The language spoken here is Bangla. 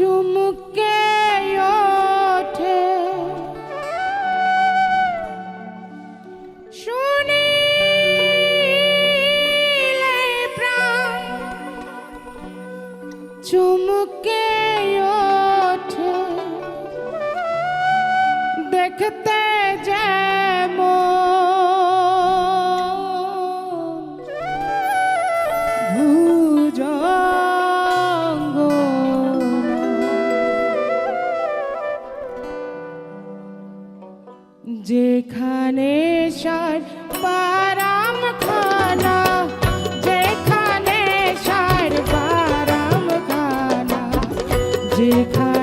সুমুকে যেখানে সার পারাম খানা যেখানে সার পারাম খানা যেখানে